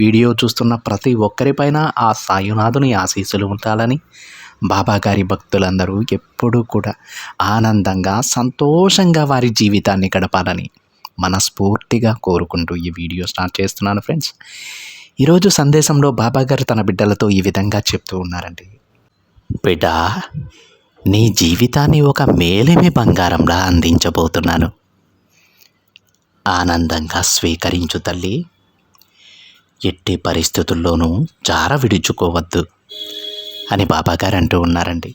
Video చూస్తున్న ప్రతి ఒక్కరిపైన ఆ సాయునాథుని ఆశీస్సులు ఉండాలని బాబాగారి భక్తులందరూ ఎప్పుడూ కూడా ఆనందంగా సంతోషంగా వారి జీవితాన్ని గడపాలని మనస్ఫూర్తిగా కోరుకుంటూ ఈ వీడియో స్టార్ట్ చేస్తున్నాను ఫ్రెండ్స్. ఈరోజు సందేశంలో బాబాగారు తన బిడ్డలతో ఈ విధంగా చెప్తూ ఉన్నారండి. బిడ్డ నీ జీవితాన్ని ఒక మేలిమి బంగారంలా అందించబోతున్నాను. ఆనందంగా స్వీకరించు తల్లి. ఎట్టి పరిస్థితుల్లోనూ జార విడుచుకోవద్దు అని బాబాగారు అంటూ ఉన్నారండి.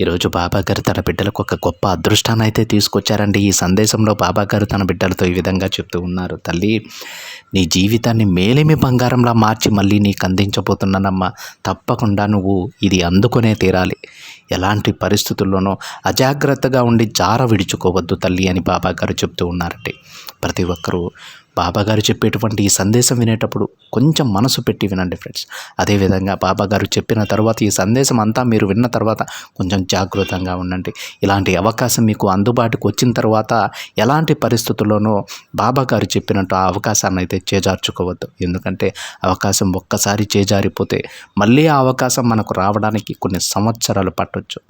ఈరోజు బాబాగారు తన బిడ్డలకు ఒక గొప్ప అదృష్టాన్ని అయితే తీసుకొచ్చారండి. ఈ సందేశంలో బాబాగారు తన బిడ్డలతో ఈ విధంగా చెప్తూ ఉన్నారు. తల్లి నీ జీవితాన్ని మేలిమి బంగారంలా మార్చి మళ్ళీ నీకు అందించబోతున్నానమ్మా. తప్పకుండా నువ్వు ఇది అందుకునే తీరాలి. ఎలాంటి పరిస్థితుల్లోనూ అజాగ్రత్తగా ఉండి జార విడుచుకోవద్దు తల్లి అని బాబాగారు చెప్తూ ఉన్నారండి. ప్రతి ఒక్కరూ బాబాగారు చెప్పేటువంటి ఈ సందేశం వినేటప్పుడు కొంచెం మనసు పెట్టి వినండి ఫ్రెండ్స్. అదేవిధంగా బాబాగారు చెప్పిన తర్వాత ఈ సందేశం అంతా మీరు విన్న తర్వాత కొంచెం జాగృతంగా ఉండండి. ఇలాంటి అవకాశం మీకు అందుబాటుకు వచ్చిన తర్వాత ఎలాంటి పరిస్థితుల్లోనూ బాబాగారు చెప్పినట్టు ఆ అవకాశాన్ని అయితే చేజార్చుకోవద్దు. ఎందుకంటే అవకాశం ఒక్కసారి చేజారిపోతే మళ్ళీ ఆ అవకాశం మనకు రావడానికి కొన్ని సంవత్సరాలు పట్టొచ్చు.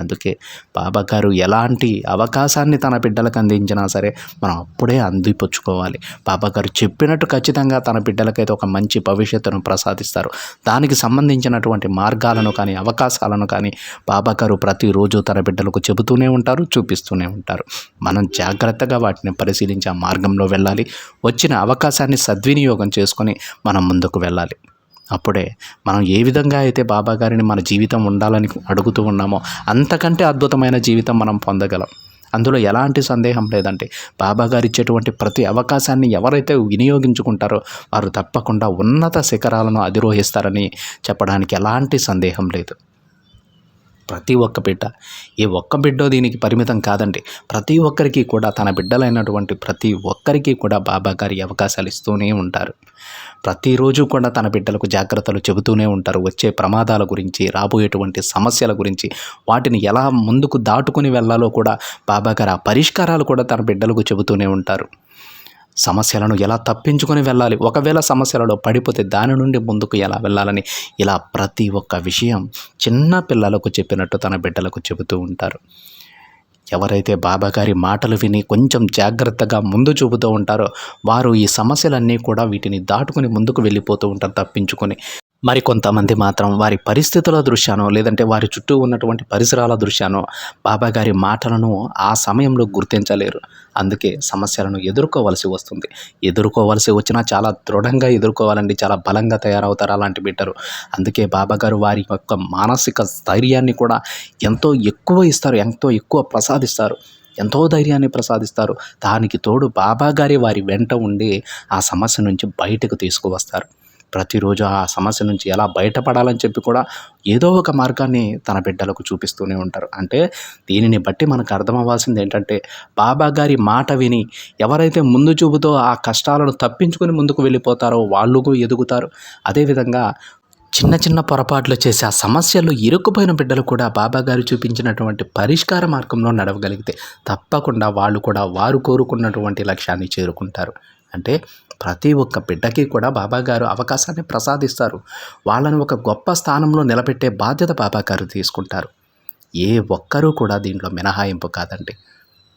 అందుకే బాబా గారు ఎలాంటి అవకాశాన్ని తన బిడ్డలకు అందించినా సరే మనం అప్పుడే అందిపుచ్చుకోవాలి. బాబా గారు చెప్పినట్టు ఖచ్చితంగా తన బిడ్డలకైతే ఒక మంచి భవిష్యత్తును ప్రసాదిస్తారు. దానికి సంబంధించినటువంటి మార్గాలను కానీ అవకాశాలను కానీ బాబా గారు ప్రతిరోజు తన బిడ్డలకు చెబుతూనే ఉంటారు చూపిస్తూనే ఉంటారు. మనం జాగ్రత్తగా వాటిని పరిశీలించి ఆ మార్గంలో వెళ్ళాలి. వచ్చిన అవకాశాన్ని సద్వినియోగం చేసుకొని మనం ముందుకు వెళ్ళాలి. అప్పుడే మనం ఏ విధంగా అయితే బాబా గారిని మన జీవితం ఉండాలని అడుగుతూ ఉన్నామో అంతకంటే అద్భుతమైన జీవితం మనం పొందగలం. అందులో ఎలాంటి సందేహం లేదంటే బాబా గారు ఇచ్చేటువంటి ప్రతి అవకాశాన్ని ఎవరైతే వినియోగించుకుంటారో వారు తప్పకుండా ఉన్నత శిఖరాలను అధిరోహిస్తారని చెప్పడానికి ఎలాంటి సందేహం లేదు. ప్రతి ఒక్క బిడ్డ. ఏ ఒక్క బిడ్డో దీనికి పరిమితం కాదండి. ప్రతి ఒక్కరికి కూడా తన బిడ్డలైనటువంటి ప్రతి ఒక్కరికి కూడా బాబా గారి అవకాశాలు ఇస్తూనే ఉంటారు. ప్రతిరోజు కూడా తన బిడ్డలకు జాగ్రత్తలు చెబుతూనే ఉంటారు. వచ్చే ప్రమాదాల గురించి రాబోయేటువంటి సమస్యల గురించి వాటిని ఎలా ముందుకు దాటుకుని వెళ్ళాలో కూడా బాబా గారు ఆ పరిష్కారాలు కూడా తన బిడ్డలకు చెబుతూనే ఉంటారు. సమస్యలను ఎలా తప్పించుకొని వెళ్ళాలి? ఒకవేళ సమస్యలలో పడిపోతే దాని నుండి ముందుకు ఎలా వెళ్ళాలని? ఇలా ప్రతి ఒక్క విషయం చిన్న పిల్లలకు చెప్పినట్టు తన బిడ్డలకు చెబుతూ ఉంటారు. ఎవరైతే బాబాగారి మాటలు విని కొంచెం జాగ్రత్తగా ముందు చూపుతూ ఉంటారో వారు ఈ సమస్యలన్నీ కూడా వీటిని దాటుకుని ముందుకు వెళ్ళిపోతూ ఉంటారు తప్పించుకొని. మరి కొంతమంది మాత్రం వారి పరిస్థితుల దృశ్యానో లేదంటే వారి చుట్టూ ఉన్నటువంటి పరిసరాల దృశ్యానో బాబాగారి మాటలను ఆ సమయంలో గుర్తించలేరు. అందుకే సమస్యలను ఎదుర్కోవలసి వస్తుంది. ఎదుర్కోవలసి వచ్చినా చాలా దృఢంగా ఎదుర్కోవాలండి చాలా బలంగా తయారవుతారు అలాంటి బిడ్డరు అందుకే బాబాగారు వారి యొక్క మానసిక స్థైర్యాన్ని కూడా ఎంతో ఎక్కువ ఇస్తారు ఎంతో ఎక్కువ ప్రసాదిస్తారు. ఎంతో ధైర్యాన్ని ప్రసాదిస్తారు. దానికి తోడు బాబా గారి వారి వెంట ఉండి ఆ సమస్య నుంచి బయటకు తీసుకువస్తారు. ప్రతిరోజు ఆ సమస్య నుంచి ఎలా బయటపడాలని చెప్పి కూడా ఏదో ఒక మార్గాన్ని తన బిడ్డలకు చూపిస్తూనే ఉంటారు. అంటే దీనిని బట్టి మనకు అర్థం అవ్వాల్సింది ఏంటంటే బాబా గారి మాట విని ఎవరైతే ముందు చూపుతో ఆ కష్టాలను తప్పించుకొని ముందుకు వెళ్ళిపోతారో వాళ్ళు ఎదుగుతారు. అదేవిధంగా చిన్న చిన్న పొరపాట్లు చేసి ఆ సమస్యలు ఇరుక్కుపోయిన బిడ్డలు కూడా బాబా గారు చూపించినటువంటి పరిష్కార మార్గంలో నడవగలిగితే తప్పకుండా వాళ్ళు కూడా వారు కోరుకున్నటువంటి లక్ష్యాన్ని చేరుకుంటారు. అంటే ప్రతి ఒక్క బిడ్డకి కూడా బాబాగారు అవకాశాన్ని ప్రసాదిస్తారు. వాళ్ళని ఒక గొప్ప స్థానంలో నిలబెట్టే బాధ్యత బాబాగారు తీసుకుంటారు. ఏ ఒక్కరూ కూడా దీంట్లో మినహాయింపు కాదండి.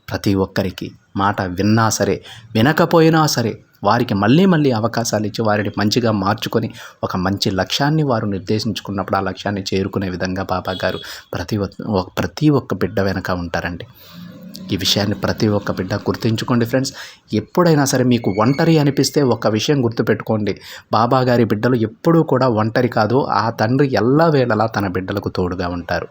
ప్రతి ఒక్కరికి మాట విన్నా సరే వినకపోయినా సరే వారికి మళ్ళీ మళ్ళీ అవకాశాలు ఇచ్చి వారిని మంచిగా మార్చుకొని ఒక మంచి లక్ష్యాన్ని వారు నిర్దేశించుకున్నప్పుడు ఆ లక్ష్యాన్ని చేరుకునే విధంగా బాబా గారు ప్రతి ప్రతి ఒక్క బిడ్డ వెనక ఉంటారండి. ఈ విషయాన్ని ప్రతి ఒక్క బిడ్డ గుర్తుంచుకోండి ఫ్రెండ్స్. ఎప్పుడైనా సరే మీకు ఒంటరి అనిపిస్తే ఒక విషయం గుర్తుపెట్టుకోండి. బాబా గారి బిడ్డలు ఎప్పుడూ కూడా ఒంటరి కాదు. ఆ తండ్రి ఎల్లవేళలా తన బిడ్డలకు తోడుగా ఉంటారు.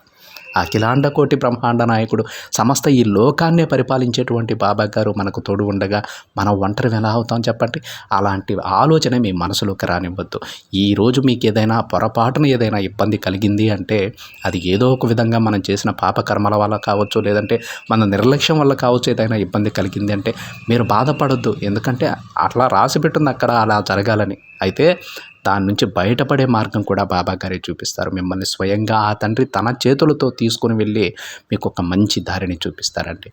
అఖిలాండ కోటి బ్రహ్మాండ నాయకుడు సమస్త ఈ లోకాన్నే పరిపాలించేటువంటి బాబా గారు మనకు తోడు ఉండగా మనం ఒంటరి ఎలా అవుతాం చెప్పండి? అలాంటి ఆలోచన మీ మనసులోకి రానివ్వద్దు. ఈరోజు మీకు ఏదైనా పొరపాటున ఏదైనా ఇబ్బంది కలిగింది అంటే అది ఏదో ఒక విధంగా మనం చేసిన పాపకర్మల వల్ల కావచ్చు లేదంటే మన నిర్లక్ష్యం వల్ల కావచ్చు ఏదైనా ఇబ్బంది కలిగింది అంటే మీరు బాధపడొద్దు. ఎందుకంటే అట్లా రాసి పెట్టింది అక్కడ అలా జరగాలని. అయితే దాని నుంచి బయటపడే మార్గం కూడా బాబా గారే చూపిస్తారు. మిమ్మల్ని స్వయంగా ఆ తండ్రి తన చేతులతో తీసుకుని వెళ్ళి మీకు ఒక మంచి దారిని చూపిస్తారండి.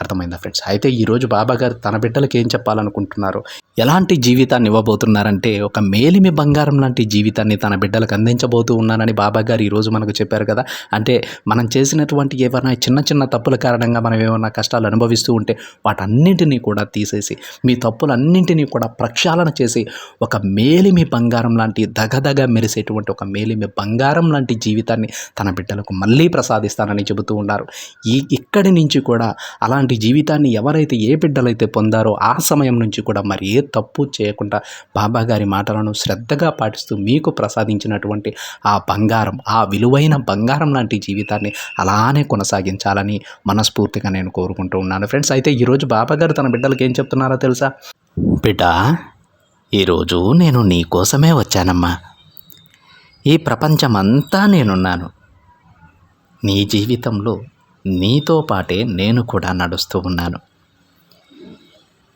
అర్థమైందా ఫ్రెండ్స్? అయితే ఈరోజు బాబా గారు తన బిడ్డలకు ఏం చెప్పాలనుకుంటున్నారు? ఎలాంటి జీవితాన్ని ఇవ్వబోతున్నారంటే ఒక మేలిమి బంగారం లాంటి జీవితాన్ని తన బిడ్డలకు అందించబోతూ ఉన్నానని బాబా గారు ఈరోజు మనకు చెప్పారు కదా. అంటే మనం చేసినటువంటి ఏమైనా చిన్న చిన్న తప్పుల కారణంగా మనం ఏమైనా కష్టాలు అనుభవిస్తూ ఉంటే వాటన్నింటినీ కూడా తీసేసి మీ తప్పులన్నింటినీ కూడా ప్రక్షాళన చేసి ఒక మేలిమి బంగారం లాంటి దగదగ మెరిసేటువంటి ఒక మేలిమి బంగారం లాంటి జీవితాన్ని తన బిడ్డలకు మళ్ళీ ప్రసాదిస్తానని చెబుతూ ఉన్నారు. ఈ ఇక్కడి నుంచి కూడా అలాంటి జీవితాన్ని ఎవరైతే ఏ బిడ్డలైతే పొందారో ఆ సమయం నుంచి కూడా మరి ఏ తప్పు చేయకుండా బాబా గారి మాటలను శ్రద్ధగా పాటిస్తూ మీకు ప్రసాదించినటువంటి ఆ బంగారం ఆ విలువైన బంగారం లాంటి జీవితాన్ని అలానే కొనసాగించాలని మనస్ఫూర్తిగా నేను కోరుకుంటూ ఉన్నాను. ఫ్రెండ్స్ అయితే ఈరోజు బాబా గారు తన బిడ్డలకి ఏం చెప్తున్నారో తెలుసా? బిడ్డ ఈరోజు నేను నీ కోసమే వచ్చానమ్మా. ఈ ప్రపంచమంతా నేనున్నాను. నీ జీవితంలో నీతో పాటే నేను కూడా నడుస్తూ ఉన్నాను.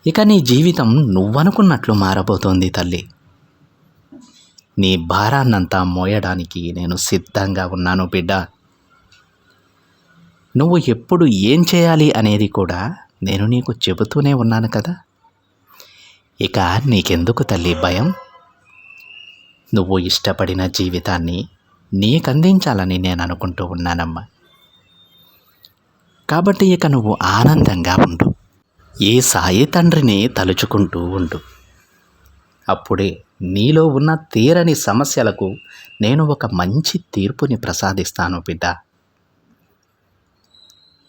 ఇక నీ జీవితం నువ్వనుకున్నట్లు మారబోతోంది తల్లి. నీ భారాన్నంతా మోయడానికి నేను సిద్ధంగా ఉన్నాను బిడ్డ. నువ్వు ఎప్పుడు ఏం చేయాలి అనేది కూడా నేను నీకు చెబుతూనే ఉన్నాను కదా. ఇక నీకెందుకు తల్లి భయం? నువ్వు ఇష్టపడిన జీవితాన్ని నీకందించాలని నేను అనుకుంటూ ఉన్నానమ్మా. కాబట్టి ఇక నువ్వు ఆనందంగా ఉండు. ఏ సాయి తండ్రిని తలుచుకుంటూ ఉండు. అప్పుడే నీలో ఉన్న తీరని సమస్యలకు నేను ఒక మంచి తీర్పుని ప్రసాదిస్తాను బిడ్డ.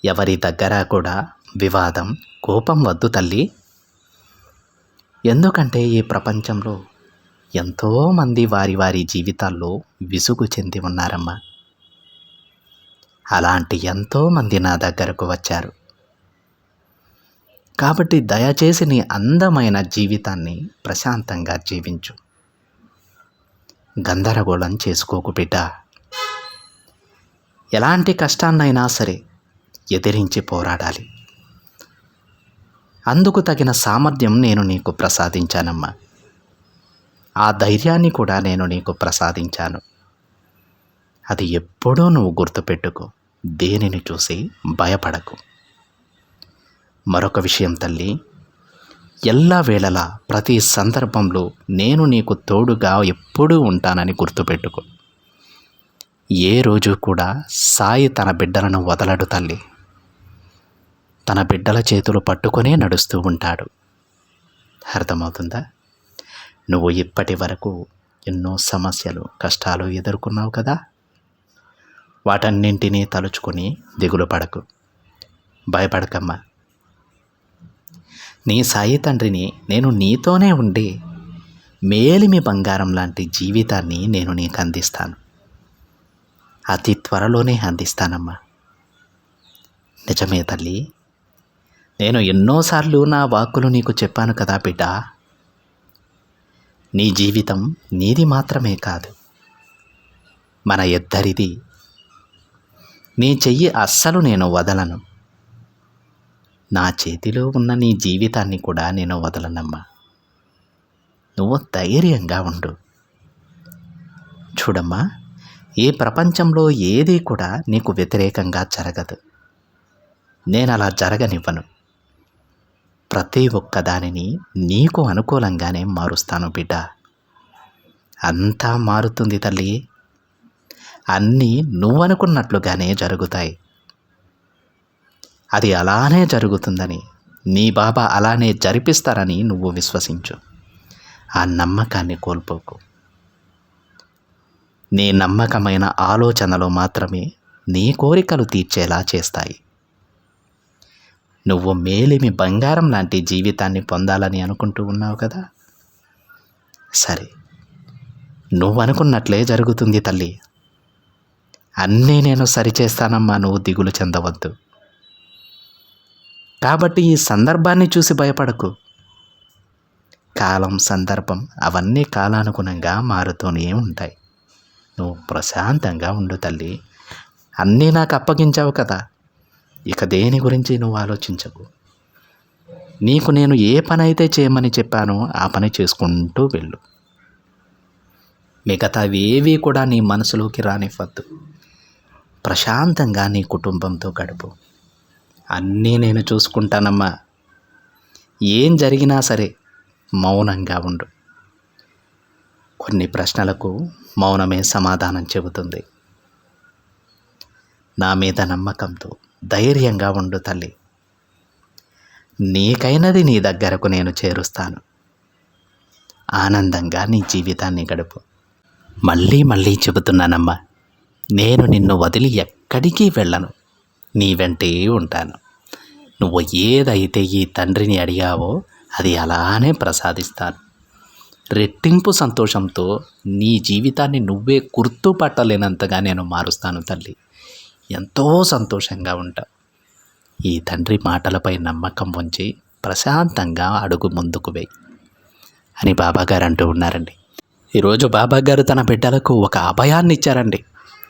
ఎవరి దగ్గర కూడా వివాదం కోపం వద్దు తల్లి. ఎందుకంటే ఈ ప్రపంచంలో ఎంతోమంది వారి వారి జీవితాల్లో విసుగు చెంది ఉన్నారమ్మా. అలాంటి ఎంతోమంది నా దగ్గరకు వచ్చారు. కాబట్టి దయచేసి నీ అందమైన జీవితాన్ని ప్రశాంతంగా జీవించు. గందరగోళం చేసుకోకు బిడ్డ. ఎలాంటి కష్టాన్నైనా సరే ఎదిరించి పోరాడాలి. అందుకు తగిన సామర్థ్యం నేను నీకు ప్రసాదించానమ్మా. ఆ ధైర్యాన్ని కూడా నేను నీకు ప్రసాదించాను. అది ఎప్పుడూ నువ్వు గుర్తుపెట్టుకో. దేనిని చూసి భయపడకు. మరొక విషయం తల్లి ఎల్లా వేళలా ప్రతి సందర్భంలో నేను నీకు తోడుగా ఎప్పుడూ ఉంటానని గుర్తుపెట్టుకో. ఏ రోజు కూడా సాయి తన బిడ్డలను వదలడు తల్లి. తన బిడ్డల చేతులు పట్టుకొనే నడుస్తూ ఉంటాడు. అర్థమవుతుందా? నువ్వు ఇప్పటి వరకు ఎన్నో సమస్యలు కష్టాలు ఎదుర్కొన్నావు కదా? వాటన్నింటినీ తలుచుకొని దిగులు పడకు. భయపడకమ్మా. నీ సాయి తండ్రిని నేను నీతోనే ఉండి మేలిమి బంగారం లాంటి జీవితాన్ని నేను నీకు అందిస్తాను. అతి త్వరలోనే అందిస్తానమ్మా. నిజమే తల్లి. నేను ఎన్నోసార్లు నా వాక్కులు నీకు చెప్పాను కదా బిడ్డ. నీ జీవితం నీది మాత్రమే కాదు. మన ఇద్దరిది నీ చెయ్యి అస్సలు నేను వదలను. నా చేతిలో ఉన్న నీ జీవితాన్ని కూడా నేను వదలనమ్మా. నువ్వు ధైర్యంగా ఉండు. చూడమ్మా ఈ ప్రపంచంలో ఏది కూడా నీకు వ్యతిరేకంగా జరగదు. నేను అలా జరగనివ్వను. ప్రతి ఒక్క దానిని నీకు అనుకూలంగానే మారుస్తాను బిడ్డ. అంతా మారుతుంది తల్లి. అన్నీ నువ్వనుకున్నట్లుగానే జరుగుతాయి. అది అలానే జరుగుతుందని నీ బాబా అలానే జరిపిస్తారని నువ్వు విశ్వసించు. ఆ నమ్మకాన్ని కోల్పోకు. నీ నమ్మకమైన ఆలోచనలు మాత్రమే నీ కోరికలు తీర్చేలా చేస్తాయి. నువ్వు మేలిమి బంగారం లాంటి జీవితాన్ని పొందాలని అనుకుంటూ ఉన్నావు కదా? సరే. నువ్వు అనుకున్నట్లే జరుగుతుంది తల్లి. అన్నీ నేను సరిచేస్తానమ్మా నువ్వు దిగులు చెందవద్దు. కాబట్టి ఈ సందర్భాన్ని చూసి భయపడకు. కాలం సందర్భం అవన్నీ కాలానుగుణంగా మారుతూనే ఉంటాయి. నువ్వు ప్రశాంతంగా ఉండు తల్లి. అన్నీ నాకు అప్పగించావు కదా. ఇక దేని గురించి నువ్వు ఆలోచించకు. నీకు నేను ఏ పని అయితే చేయమని చెప్పానో ఆ పని చేసుకుంటూ వెళ్ళు. మిగతావేవి కూడా నీ మనసులోకి రానివ్వద్దు. ప్రశాంతంగా నీ కుటుంబంతో గడుపు. అన్నీ నేను చూసుకుంటానమ్మా. ఏం జరిగినా సరే మౌనంగా ఉండు. కొన్ని ప్రశ్నలకు మౌనమే సమాధానం చెబుతుంది. నా మీద నమ్మకంతో ధైర్యంగా ఉండు తల్లి. నీకైనది నీ దగ్గరకు నేను చేరుస్తాను. ఆనందంగా నీ జీవితాన్ని గడుపు. మళ్ళీ మళ్ళీ చెబుతున్నానమ్మా. నేను నిన్ను వదిలి ఎక్కడికి వెళ్ళను. నీ వెంటే ఉంటాను. నువ్వు ఏదైతే ఈ తండ్రిని అడిగావో అది అలానే ప్రసాదిస్తాను. రెట్టింపు సంతోషంతో నీ జీవితాన్ని నువ్వే గుర్తుపట్టలేనంతగా నేను మారుస్తాను తల్లి. ఎంతో సంతోషంగా ఉంటా. ఈ తండ్రి మాటలపై నమ్మకం ఉంచి ప్రశాంతంగా అడుగు ముందుకు వేయి. అని బాబాగారు అంటూ ఉన్నారండి. ఈరోజు బాబాగారు తన బిడ్డలకు ఒక అభయాన్ని ఇచ్చారండి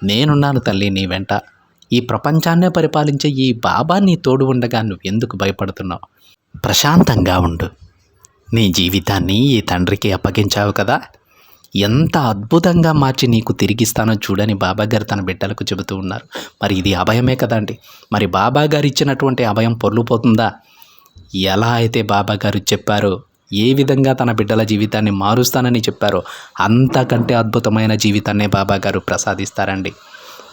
నేనున్నాను తల్లి నీ వెంట. ఈ ప్రపంచాన్నే పరిపాలించే ఈ బాబా నీ తోడు ఉండగా నువ్వు ఎందుకు భయపడుతున్నావు? ప్రశాంతంగా ఉండు. నీ జీవితాన్ని ఈ తండ్రికి అప్పగించావు కదా. ఎంత అద్భుతంగా మార్చి నీకు తిరిగిస్తానో చూడని బాబాగారు తన బిడ్డలకు చెబుతూ ఉన్నారు. మరి ఇది అభయమే కదండి మరి బాబాగారు ఇచ్చినటువంటి అభయం పొర్లుపోతుందా? ఎలా అయితే బాబాగారు చెప్పారో ఏ విధంగా తన బిడ్డల జీవితాన్ని మారుస్తానని చెప్పారో అంతకంటే అద్భుతమైన జీవితాన్నే బాబాగారు ప్రసాదిస్తారండి.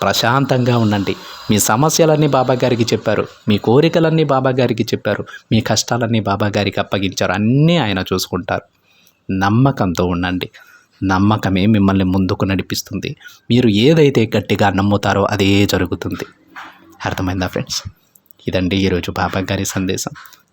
ప్రశాంతంగా ఉండండి. మీ సమస్యలన్నీ బాబాగారికి చెప్పారు. మీ కోరికలన్నీ బాబాగారికి చెప్పారు. మీ కష్టాలన్నీ బాబాగారికి అప్పగించారు. అన్నీ ఆయన చూసుకుంటారు. నమ్మకంతో ఉండండి. నమ్మకమే మిమ్మల్ని ముందుకు నడిపిస్తుంది. మీరు ఏదైతే గట్టిగా నమ్ముతారో అదే జరుగుతుంది. అర్థమైందా ఫ్రెండ్స్? ఇదండి ఈరోజు బాబాగారి సందేశం.